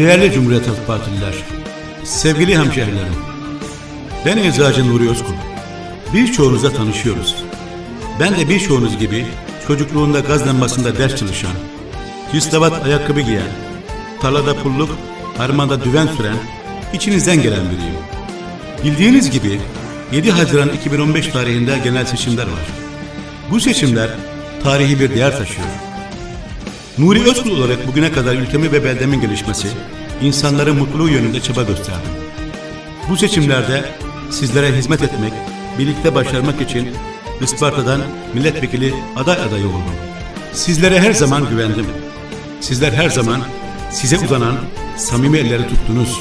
Değerli Cumhuriyet Halk Partililer, sevgili hemşehrilerim, ben Eczacı Nuri Özkul. Birçoğunuzla tanışıyoruz. Ben de birçoğunuz gibi çocukluğunda gaz lambasında ders çalışan, cüstavat ayakkabı giyen, tarlada pulluk, harmanda düven süren, içinizden gelen biriyim. Bildiğiniz gibi 7 Haziran 2015 tarihinde genel seçimler var. Bu seçimler tarihi bir değer taşıyor. Nuri Özkul olarak bugüne kadar ülkemi ve beldemin gelişmesi, insanların mutluluğu yönünde çaba gösterdim. Bu seçimlerde sizlere hizmet etmek, birlikte başarmak için Isparta'dan milletvekili aday adayı oldum. Sizlere her zaman güvendim. Sizler her zaman size uzanan samimi elleri tuttunuz.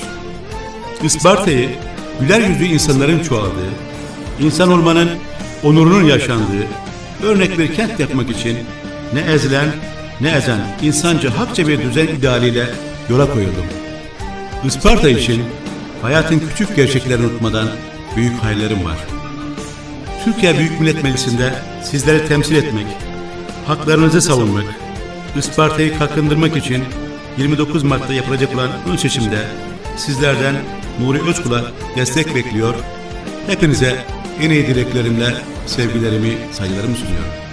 Isparta'yı güler yüzlü insanların çoğaldığı, insan olmanın onurunun yaşandığı, örnek bir kent yapmak için ne ezilen ne ezen insanca hakça bir düzen idealiyle yola koyuldum. Isparta için hayatın küçük gerçeklerini unutmadan büyük hayallerim var. Türkiye Büyük Millet Meclisi'nde sizleri temsil etmek, haklarınızı savunmak, Isparta'yı kalkındırmak için 29 Mart'ta yapılacak olan ön seçimde sizlerden Nuri Özkul'a destek bekliyor. Hepinize en iyi dileklerimle sevgilerimi, saygılarımı sunuyorum.